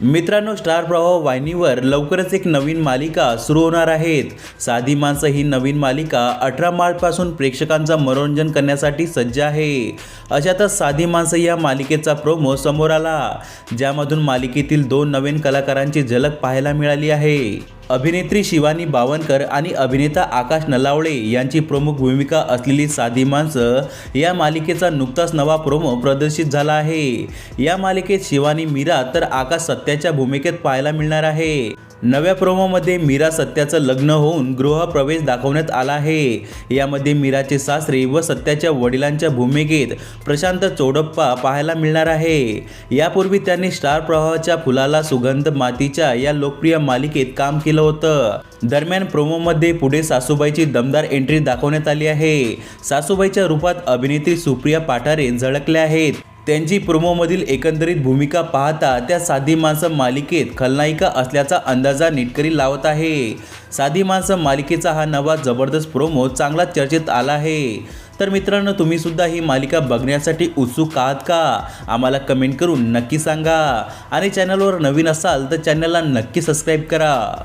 मित्रांनो स्टार प्रवाह वाहिनीवर लवकरच एक नवीन मालिका सुरू होणार आहेत. साधी माणसं ही नवीन मालिका अठरा मार्चपासून प्रेक्षकांचा मनोरंजन करण्यासाठी सज्ज आहे. अशातच साधी माणसं या मालिकेचा प्रोमो समोर आला ज्यामधून मालिकेतील दोन नवीन कलाकारांची झलक पाहायला मिळाली आहे. अभिनेत्री शिवानी बावनकर आणि अभिनेता आकाश नलावळे यांची प्रमुख भूमिका असलेली साधी माणसं या मालिकेचा नुकताच नवा प्रोमो प्रदर्शित झाला आहे. या मालिकेत शिवानी मीरा तर आकाश सत्याच्या भूमिकेत पाहायला मिळणार आहे. नव्या प्रोमोमध्ये मीरा सत्याचं लग्न होऊन गृहप्रवेश दाखवण्यात आला आहे. यामध्ये मीराचे सासरे व सत्याच्या वडिलांच्या भूमिकेत प्रशांत चोडप्पा पाहायला मिळणार आहे. यापूर्वी त्यांनी स्टार प्रवाहाच्या फुलाला सुगंध मातीच्या या लोकप्रिय मालिकेत काम केलं होतं. दरम्यान प्रोमोमध्ये पुढे सासूबाईची दमदार एंट्री दाखवण्यात आली आहे. सासूबाईच्या रूपात अभिनेत्री सुप्रिया पाठारे झळकल्या आहेत. त्यांची प्रोमोमधील एकंदरीत भूमिका पाहता त्या साधी माणसं मालिकेत खलनायिका असल्याचा अंदाजा नीटकरी लावत आहे. साधी माणसं मालिकेचा हा नवा जबरदस्त प्रोमो चांगला चर्चेत आला आहे. तर मित्रांनो तुम्ही सुद्धा ही मालिका बघण्यासाठी उत्सुक आहात का? आम्हाला कमेंट करून नक्की सांगा. आणि चॅनलवर नवीन असाल तर चॅनलला नक्की सबस्क्राईब करा.